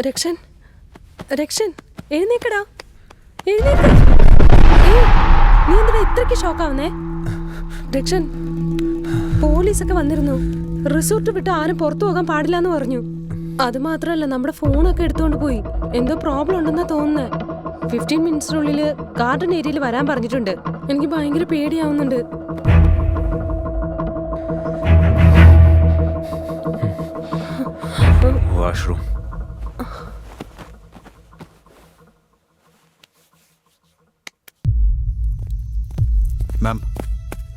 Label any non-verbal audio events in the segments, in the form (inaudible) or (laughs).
രക്ഷൻ രക്ഷൻ എഴുന്നേക്കടാ. എഴുന്നേക്ക്. നീ എന്തിനാ ഇത്രയ്ക്ക് ഷോക്കാവുന്നേ രക്ഷൻ പോലീസൊക്കെ വന്നിരുന്നു. റിസോർട്ട് വിട്ട് ആരും പുറത്തു പോകാൻ പാടില്ല എന്ന് പറഞ്ഞു. അത് മാത്രമല്ല നമ്മുടെ ഫോണൊക്കെ എടുത്തുകൊണ്ട് പോയി. എന്തോ പ്രോബ്ലം ഉണ്ടെന്നാ തോന്നുന്നേ. ഫിഫ്റ്റീൻ മിനിറ്റ്സിനുള്ളിൽ ഗാർഡൻ ഏരിയയിൽ വരാൻ പറഞ്ഞിട്ടുണ്ട്. എനിക്ക് ഭയങ്കര പേടിയാവുന്നുണ്ട്. വാഷ്റൂം മാം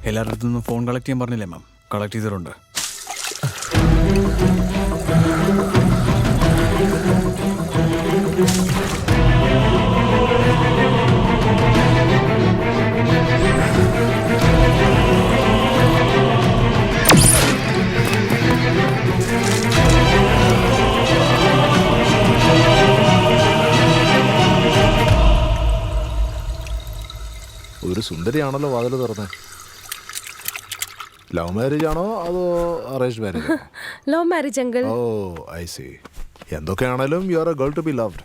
എല്ലാവരുടെ ഫോൺ കളക്ട് ചെയ്യാൻ പറഞ്ഞില്ലേ മാം കളക്ട് ചെയ്തിട്ടുണ്ട്. സുന്ദരിയാണല്ലോ വാതിൽ തുറന്നേ? ലവ് മാരേജ് ആണോ അതോ arrange marriage love marriage uncle oh I see എന്തൊക്കെയാണേലും you are a girl to be loved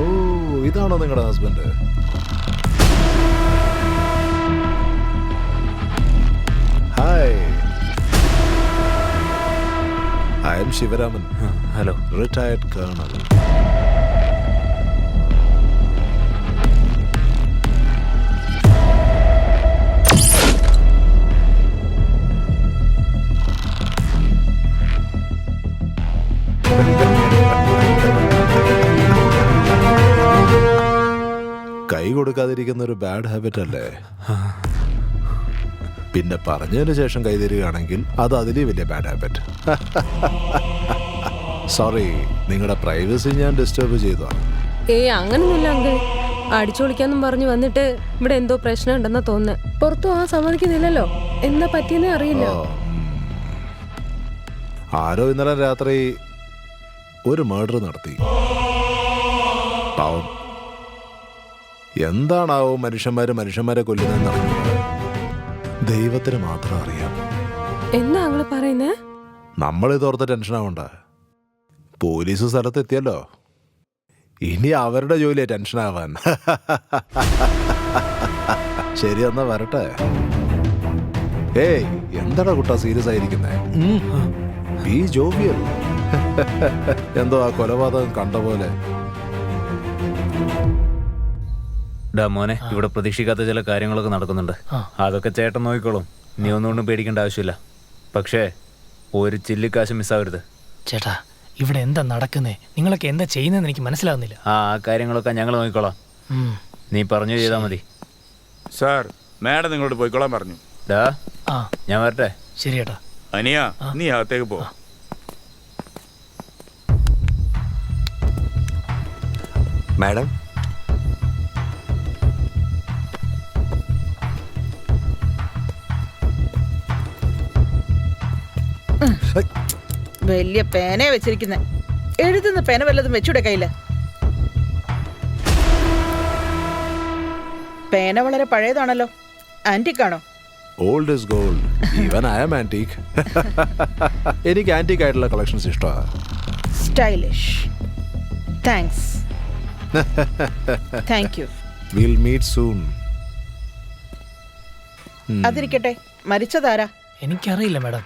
oh ഇതാണോ നിങ്ങളുടെ husband hi I am Shivaraman hello retired colonel കൊടുക്കാതിരിക്കുന്ന ഒരു ബാഡ് ഹാബിറ്റ് അല്ലേ? പിന്നെ പറഞ്ഞതിന് ശേഷം കൈ തരികയാണെങ്കിൽ അത് അതിലേ വലിയ ബാഡ് ഹാബിറ്റ് സോറി നിങ്ങളുടെ പ്രൈവസി ഞാൻ ഡിസ്റ്റർബ് ചെയ്തതാണ് ഏ അങ്ങനൊന്നുമില്ല അങ്കിൾ അടിച്ചു വിളിക്കാന്നും പറഞ്ഞു വന്നിട്ട് ഇവിടെ എന്തോ പ്രശ്നം ഉണ്ടെന്നാ തോന്നുന്നു. പുറത്തു ആ സമ്മതിക്കുന്നില്ലല്ലോ. എന്നാ പറ്റിയെന്നേ അറിയില്ല. ആരോ ഇന്നലെ രാത്രി ഒരു മർഡർ നടത്തി. പാവം. എന്താണാവോ മനുഷ്യന്മാര് മനുഷ്യന്മാരെ കൊല്ലുന്ന ദൈവത്തിന് മാത്രം അറിയാം. എന്നാ അവൾ പറയുന്നേ? നമ്മളിത് ഓർത്ത് ടെൻഷനാവണ്ട പോലീസ് സ്ഥലത്ത് എത്തിയല്ലോ ഇനി അവരുടെ ജോലിയാ ആവാൻ. (laughs) ശരി എന്നാ വരട്ടെ. ഏയ് എന്താടാ കുട്ടാ സീരിയസ് ആയിരിക്കുന്നേ? ഈ ജോവിയൽ (laughs) എന്തോ ആ കൊലപാതകം കണ്ട പോലെ. ഡാ മോനെ. ഇവിടെ പ്രതീക്ഷിക്കാത്ത ചില കാര്യങ്ങളൊക്കെ നടക്കുന്നുണ്ട്. അതൊക്കെ ചേട്ടൻ നോക്കിക്കോളും. നീ ഒന്നുകൊണ്ടും പേടിക്കേണ്ട ആവശ്യമില്ല. പക്ഷേ ഒരു ചില്ലിക്കാശ് മിസ്സാവരുത്. ചേട്ടാ ഇവിടെ എന്താ നടക്കുന്നേ? നിങ്ങളൊക്കെ എന്താ ചെയ്യുന്നതെന്ന് എനിക്ക് മനസ്സിലാവുന്നില്ല. ആ ആ കാര്യങ്ങളൊക്കെ ഞങ്ങൾ നോക്കിക്കോളാം. നീ പറഞ്ഞു ചെയ്താൽ മതി. സാർ മാഡം നിങ്ങളോട് പോയിക്കോളാൻ പറഞ്ഞു. ഡാ ആ. ഞാൻ വരട്ടെ. ശരി ചേട്ടാ. അനിയ നീ അകത്തേക്ക് പോ. മാഡം വലിയ പേന വെച്ചിരിക്കുന്നെ. എഴുതുന്ന പേന വല്ലതും വെച്ചൂടെ കയ്യിൽ? പേന വളരെ പഴയതാണല്ലോ. ആന്റിക്കാണോ? Old is gold even I am antique എനിക്ക് ആന്റിക് ആയിട്ടുള്ള കളക്ഷൻസ് ഇഷ്ടമാണ് stylish thanks thank you will meet soon അതിരിക്കട്ടെ. മരിച്ചതാരാ? എനിക്കറിയില്ല മാഡം.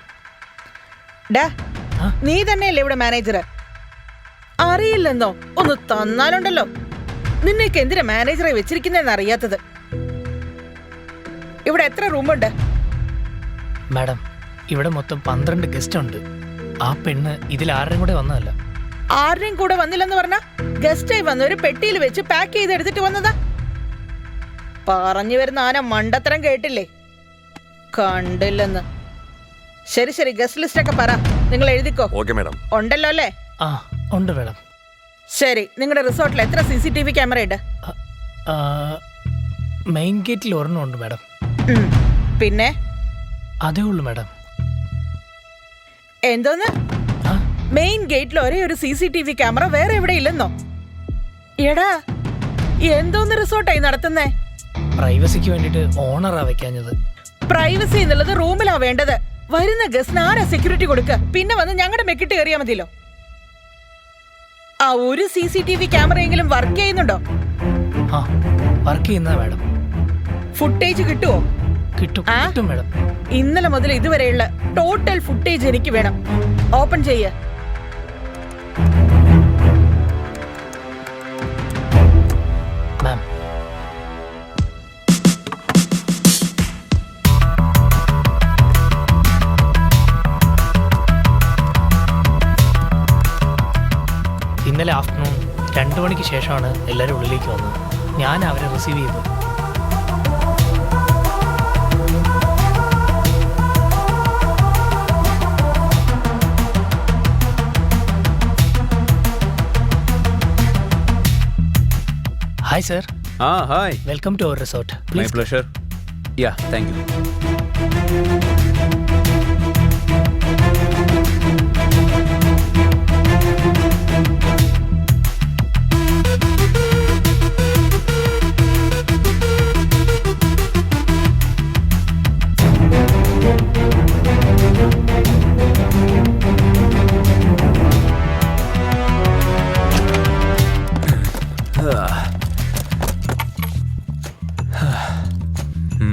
ഡാ നീ തന്നെയല്ലേ ഇവിടെ മാനേജർ അറിയില്ലെന്നോ? ഒന്ന് തന്നാലുണ്ടല്ലോ. നിന്നേക്ക് എന്തിനാ മാനേജറെ വെച്ചിരിക്കുന്നതെന്ന് അറിയാത്തത്. ഇവിടെ എത്ര റൂമുണ്ട്? മാഡം ഇവിടെ മൊത്തം പന്ത്രണ്ട് ഗസ്റ്റ് ഉണ്ട്. ആ പെണ്ണ് ഇതിൽ ആരുടെയും കൂടെ വന്നതല്ല. ആരുടെയും കൂടെ വന്നില്ലെന്ന് പറഞ്ഞ? ഗസ്റ്റായി വന്ന ഒരു പെട്ടിയിൽ വെച്ച് പാക്ക് ചെയ്ത് എടുത്തിട്ട് വന്നതാ. പറഞ്ഞു വരുന്ന ആന മണ്ടത്തരം കേട്ടില്ലേ? കണ്ടില്ലെന്ന്. ശരി ശരി. ഗസ്റ്റ് ലിസ്റ്റ് ഒക്കെ പറ. നിങ്ങൾ എഴുതിക്കോ. Okay madam. ഉണ്ടല്ലോ അല്ലേ? ആ ഉണ്ട് മാഡം. ശരി. നിങ്ങളുടെ റിസോർട്ടിൽ എത്ര C C T V camera ഉണ്ട്? മെയിൻ ഗേറ്റിൽ ഒരെണ്ണം ഉണ്ട് മാഡം. പിന്നെ? അതേ ഉള്ളൂ മാഡം. എന്തോന്ന്? ആ. മെയിൻ ഗേറ്റിൽ ഒരേ ഒരു C C T V camera വേറെ എവിടെ ഇല്ലെന്നോ? എടാ എന്തോന്ന് റിസോർട്ടായി നടത്തുന്നേ? പ്രൈവസിക്ക് വേണ്ടിട്ട് ഓണറാ വെക്കാഞ്ഞത്. പ്രൈവസി എന്നുള്ളത് റൂമിലാ വേണ്ടത്. വരുന്ന ഗസ്റ്റിന് ആരാ സെക്യൂരിറ്റി കൊടുക്ക? പിന്നെ വന്ന് ഞങ്ങളുടെ മെക്കിട്ട് കയറിയാ മതിയല്ലോ. ആ ഒരു സി സി ടി വി ക്യാമറയെങ്കിലും വർക്ക് ചെയ്യുന്നുണ്ടോ? ആ വർക്ക് ചെയ്യുന്നതാ മാഡം ഫുട്ടേജ് കിട്ടുമോ കിട്ടും ആ? കിട്ടും മാഡം ഇന്നലെ മുതൽ ഇതുവരെയുള്ള ടോട്ടൽ ഫുട്ടേജ് എനിക്ക് വേണം. ഓപ്പൺ ചെയ്യ. രണ്ടു മണിക്ക് ശേഷമാണ് എല്ലാവരും ഉള്ളിലേക്ക് വന്നത്. ഞാൻ അവരെ റിസീവ് ചെയ്തു. Hi sir ah hi welcome to our resort please pleasure yeah thank you (laughs)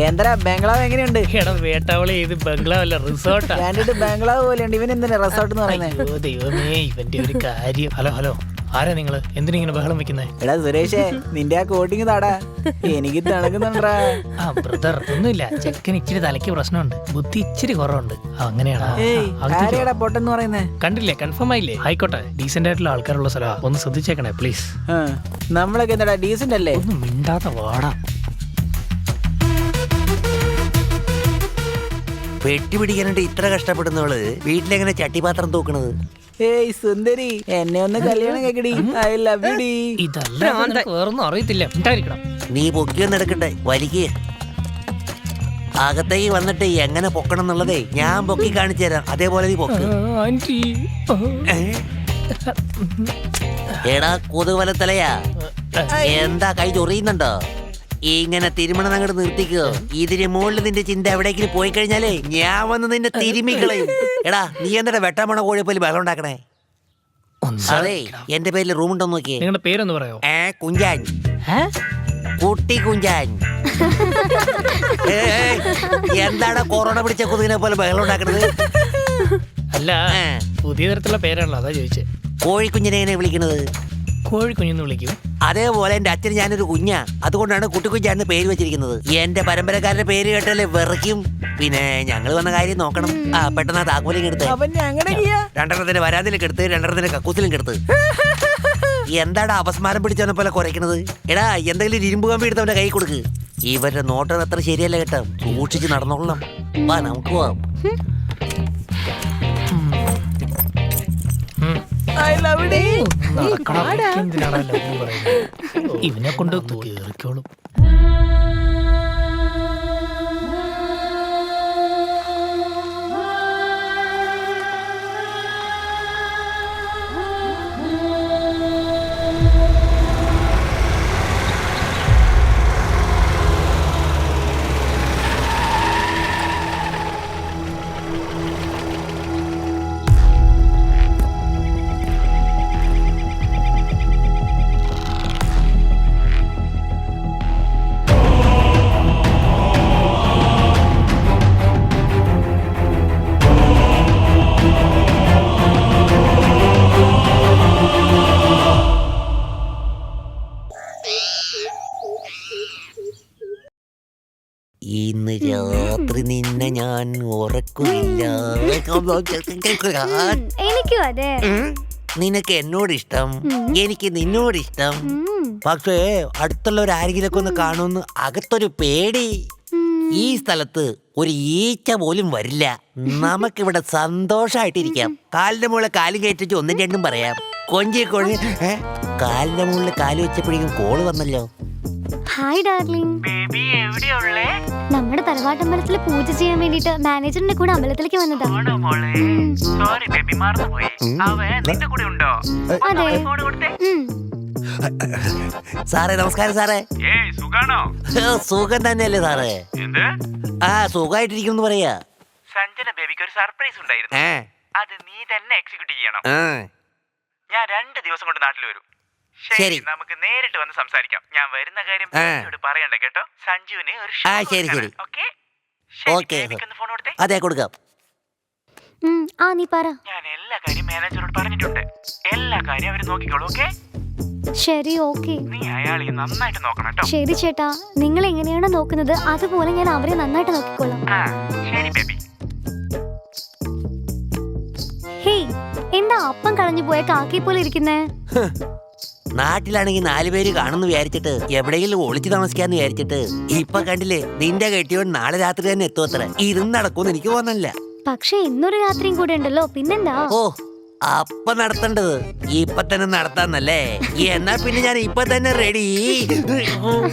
എന്തരാ ബംഗ്ലാവ് എങ്ങനെയുണ്ട്? എടാ വേട്ടാവളി ഇത് ബംഗ്ലാവ് അല്ല റിസോർട്ടാ കണ്ടിട്ട് ബംഗ്ലാവ് പോലെയുണ്ട്. ഇവൻ എന്തിനാ റിസോർട്ട് എന്ന് പറയുന്നത് ദൈവമേ ഇവന്റെ ഒരു കാര്യം. Hello hello. ആരാ നിങ്ങൾ? എന്തിനിങ്ങനെ ബഹളം വെക്കുന്നേ? എടാ സുരേഷേ നിന്റെ ആ കോട്ടിങ് താടാ എനിക്ക് തിളങ്ങുന്നുണ്ടാ ആ ബ്രദർ ഒന്നുമില്ല. ചെക്കൻ ഇച്ചിരി തലയ്ക്ക് പ്രശ്നമുണ്ട്. ബുദ്ധി ഇച്ചിരി കുറവുണ്ട്. അങ്ങനെയാണ്? പൊട്ടെന്ന് പറയുന്നേ? കണ്ടില്ലേ കൺഫേം ആയില്ലേ? ആയിക്കോട്ടെ ഡീസെന്റ് ആയിട്ടുള്ള ആൾക്കാരുള്ള സ്ഥലമാ ഒന്ന് ശ്രദ്ധിച്ചേക്കണേ പ്ലീസ് നമ്മളൊക്കെ എന്താടാ ഡീസന്റ് അല്ലേ? ഒന്നും മിണ്ടാത്ത വാടാ. പെട്ടി പിടിക്കാനായിട്ട് ഇത്ര കഷ്ടപ്പെടുന്നവൾ വീട്ടിലെങ്ങനെ ചട്ടിപാത്രം തൂക്കണത്? ഏയ് സുന്ദരി. എന്നെ ഒന്ന് കല്യാണം കേക്കടി ഐ ലവ് യു ഡി. ഇതല്ല നിനക്ക് വേറൊന്നും അറിയത്തില്ല. നീ പൊക്കിയൊന്നും എടുക്കട്ടെ വലിക്ക്. അകത്തേക്ക് വന്നിട്ട് എങ്ങനെ പൊക്കണം എന്നുള്ളതേ ഞാൻ പൊക്കി കാണിച്ചു തരാം. അതേപോലെ നീ പൊക്ക്. ആന്റി? എടാ കൊതുവലത്തലയാ എന്താ കൈ ചൊറിയുന്നുണ്ടോ? ഇങ്ങനെ തിരുമണം അങ്ങോട്ട് നിർത്തിക്കോ. ഇതിന് മുകളിൽ നിന്റെ ചിന്ത എവിടേക്കും പോയി കഴിഞ്ഞാലേ ഞാൻ വന്ന് നിന്നെ തിരുമിക്കളയും എടാ നീ എന്താ വെട്ടാമണ കോഴിപ്പോലും ബഹളം ഉണ്ടാക്കണേ? അതെ എന്റെ പേരിൽ റൂം ഉണ്ടോ നോക്കിയേ. നിങ്ങളുടെ പേരൊന്ന് പറയോ ഏ കുഞ്ചാൻ. കുട്ടി കുഞ്ചാൻ. ഏയ്, എന്താണ് കൊറോണ പിടിച്ച കൊതുകിനെ പോലെ ബഹളം ഉണ്ടാക്കണത്? അല്ല പുതിയ തരത്തിലുള്ള പേരാണല്ലോ അതാ ചോദിച്ചേ. കോഴിക്കുഞ്ഞിനെ എങ്ങനെ വിളിക്കണത്? കോഴി കുഞ്ഞെന്ന് വിളിക്കും. അതേപോലെ എന്റെ അച്ഛൻ ഞാനൊരു കുഞ്ഞാ. അതുകൊണ്ടാണ് കുട്ടിക്കുഞ്ഞാന്ന് പേര് വെച്ചിരിക്കുന്നത്. എന്റെ പരമ്പരക്കാരുടെ പേര് കേട്ടാലേ വെറുക്കും. പിന്നെ ഞങ്ങൾ വന്ന കാര്യം നോക്കണം. ആ പെട്ടെന്ന് ആ താക്കോലിങ് എടുത്ത്. രണ്ടെണ്ണത്തിന്റെ വരാതിലേക്ക് എടുത്ത് രണ്ടെണ്ണത്തിന്റെ കക്കൂസിലും എടുത്ത്. (laughs) എന്താടാ അപസ്മാരം പിടിച്ചവനെ പോലെ കുറയ്ക്കണത്? എടാ എന്തെങ്കിലും ഇരുമ്പ് കമ്പി എടുത്തവന്റെ കൈ കൊടുക്ക്. ഇവരുടെ നോട്ടം അത്ര ശരിയല്ല കേട്ടോ. സൂക്ഷിച്ച് നടന്നോളാം വാ നമുക്ക് പോവാം. ഇവനെ കൊണ്ട് കേറിക്കോളും ഞാൻ ഉറക്കില്ല എനിക്കും അതെ. നിനക്ക് എന്നോട് ഇഷ്ടം എനിക്ക് നിന്നോട് ഇഷ്ടം പക്ഷേ അടുത്തുള്ള ഒരു ആരെങ്കിലൊക്കെ ഒന്ന് കാണുമെന്ന് അകത്തൊരു പേടി. ഈ സ്ഥലത്ത് ഒരു ഈച്ച പോലും വരില്ല. നമുക്കിവിടെ സന്തോഷമായിട്ടിരിക്കാം കാലിന്റെ മുകളിൽ കാലും കയറ്റിച്ച് ഒന്നും രണ്ടും പറയാം. കൊഞ്ചി കൊഴി? കാലിന്റെ മുകളിൽ കാൽ വെച്ചപ്പോഴേക്കും കോൾ വന്നല്ലോ. ഹായ് ഡാർലിംഗ് നമ്മുടെ തറവാട്ടമ്പലത്തിൽ പൂജ ചെയ്യാൻ വേണ്ടിട്ട് മാനേജറിന്റെ കൂടെ അമ്പലത്തിലേക്ക് വന്നതാ. സോറി ബേബി മറന്നുപോയി. അവൻ നിന്റെ കൂടെ ഉണ്ടോ? അതെ. സാറേ നമസ്കാരം സാറേ. സുഖാണോ? സുഖം തന്നെയല്ലേ സാറേ. ആ സുഖമായിട്ടിരിക്കും പറയാ. സഞ്ജന ബേബിക്ക് ഒരു സർപ്രൈസ് ഉണ്ടായിരുന്നു. അത് നീ തന്നെ എക്സിക്യൂട്ട് ചെയ്യണം. ഞാൻ രണ്ട് ദിവസം കൊണ്ട് നാട്ടിൽ വരും. ശരി. നമുക്ക് നേരിട്ട് വന്ന് സംസാരിക്കാം. ഞാൻ വരുന്ന കാര്യം. പറയണ്ട കേട്ടോ. സഞ്ജുവിന് ഒരു ആ, ശരി, ശരി. ഓക്കെ? ഓക്കേ. ഫോൺ കൊടുത്തേ. അതെ കൊടുക്കാം. ആ നീ പറ. ഞാൻ എല്ലാ കാര്യം മാനേജറോട് പറഞ്ഞിട്ടുണ്ട്. എല്ലാ കാര്യം അവർ നോക്കിക്കോളൂ ഓക്കെ? ശരി ഓക്കെ. നീ അയാളെ നന്നായിട്ട് നോക്കണം കേട്ടോ. ശരി ചേട്ടാ. നിങ്ങൾ എങ്ങനെയാണോ നോക്കുന്നത് അതുപോലെ ഞാൻ അവരെ നന്നായിട്ട് നോക്കിക്കോളാം. ആ ശരി ബേബി. ഹേയ് എന്താ അപ്പം കളഞ്ഞു പോയ കാക്കി പോലെ ഇരിക്കുന്നേ? നാട്ടിലാണെങ്കിൽ നാല് പേര് കാണുന്നു വിചാരിച്ചിട്ട് എവിടെയെങ്കിലും ഒളിച്ചു താമസിക്കാന്ന് വിചാരിച്ചിട്ട് ഇപ്പൊ കണ്ടില്ലേ നിന്റെ കെട്ടിയോൻ നാളെ രാത്രി തന്നെ എത്തുമത്ര ഇതും നടക്കുമെന്ന് എനിക്ക് തോന്നല്ല പക്ഷെ ഇന്നൊരു രാത്രിയും കൂടെ ഉണ്ടല്ലോ പിന്നെന്താ? ഓ അപ്പൊ നടത്തേണ്ടത് ഇപ്പൊ തന്നെ നടത്താന്നല്ലേ എന്നാ പിന്നെ ഞാൻ ഇപ്പൊ തന്നെ റെഡി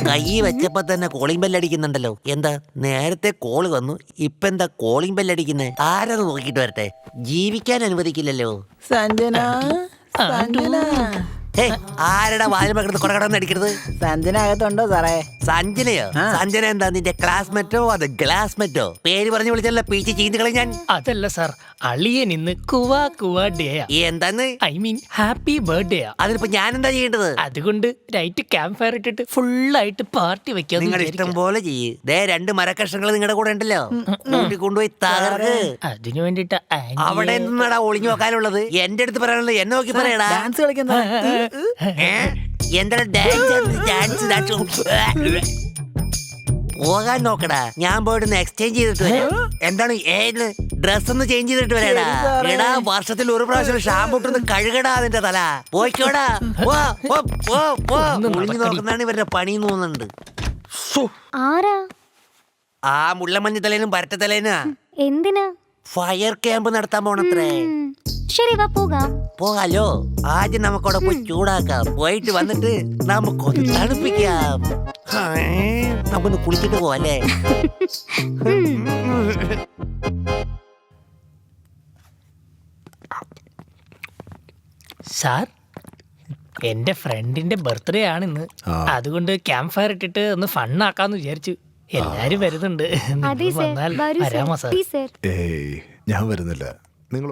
കൈ വെച്ചപ്പോ തന്നെ കോളിംഗ് ബെല്ലടിക്കുന്നുണ്ടല്ലോ എന്താ നേരത്തെ കോൾ വന്നു ഇപ്പൊ എന്താ കോളിംഗ് ബെല്ലടിക്കുന്നേ ആരത് നോക്കിട്ട് വരട്ടെ? ജീവിക്കാൻ അനുവദിക്കില്ലല്ലോ. സഞ്ജന സഞ്ജന. ആരുടെ വാലുമ കിടന്ന് കൊടകടന്ന് അടിക്കരുത്? സഞ്ജന അകത്തുണ്ടോ സാറേ? സഞ്ജനയോ? സഞ്ജന എന്താ നിന്റെ ക്ലാസ്മേറ്റോ അത് ഗ്ലാസ്മേറ്റോ പേര് പറഞ്ഞു വിളിച്ചല്ല പീച്ച് ചീന്തുകളെ ഞാൻ. അതല്ല സാർ അളിയൻ ഇന്ന് കുവാ കുവാ ഡേയാ ഈ എന്താന്ന്? ഐ മീൻ ഹാപ്പി ബർത്ത്ഡേ അതിനിപ്പോ ഞാൻ എന്താ ചെയ്യേണ്ടത്? അതുകൊണ്ട് നൈറ്റ് ക്യാമ്പ് ഫയർ ഇട്ടിട്ട് ഫുള്ളായിട്ട് പാർട്ടി വെക്കാന്ന് നിങ്ങൾ ഇഷ്ടം പോലെ ചെയ്യ്. ദേ രണ്ട് മരക്കഷ്ണങ്ങൾ നിങ്ങളുടെ കൂടെ ഉണ്ടല്ലോ. കൂട്ടി കൊണ്ടുപോയി തകർക്ക്. അതിനു വേണ്ടിട്ട് അവിടെ നിന്നാടാ ഒളിഞ്ഞു വെക്കാനുള്ളത് എന്റെ അടുത്ത് പറയാനുള്ളത് എന്നെ നോക്കി പറയടാ. ഡാൻസ് കളിക്കുന്ന? എന്താ ഡാൻസ് ഡാൻസ് ഡാൻസ് പോകാൻ നോക്കടാ. ഞാൻ പോയിട്ട് എക്സ്ചേഞ്ച് ചെയ്തിട്ട് വരാം. എന്താണ് ഏത് ഡ്രസ് ഒന്ന് ചേഞ്ച് ചെയ്തിട്ട് വരാടാ? എടാ വർഷത്തിൽ ഒരു പ്രാവശ്യം ഷാമ്പു ഇട്ടൊന്ന് കഴുകടാ അതിന്റെ തല. പോയിക്കോടാ. പോ, പോ, പോ, പോ. ഒളിഞ്ഞു നോക്കുന്നതാണ് ഇവരുടെ പണി തോന്നുന്നുണ്ട്. ആരാ? ആ മുള്ളമഞ്ഞ തലേനും. പരട്ടത്തലേനാ എന്തിനാ? ഫയർ ക്യാമ്പ് നടത്താൻ പോണത്രേ. ശരി വാ പോകാം. പോകാലോ? ആദ്യം നമുക്കവിടെ പോയി ചൂടാക്കാം. പോയിട്ട് വന്നിട്ട് നമുക്കൊന്ന് തണുപ്പിക്കാം. നമ്മൊന്ന് കുളിച്ചിട്ട് പോവാല്ലേ? സാർ എന്റെ ഫ്രണ്ടിന്റെ ബർത്ത്ഡേ ആണ് ഇന്ന് അതുകൊണ്ട് ക്യാമ്പ് ഫയർ ഇട്ടിട്ട് ഒന്ന് ഫണ്ണാക്കാന്ന് വിചാരിച്ചു. എല്ലാരും വരുന്നുണ്ട്. വന്നാൽ വരാമോ സാർ? ഞാൻ വരുന്നില്ല. നിങ്ങൾ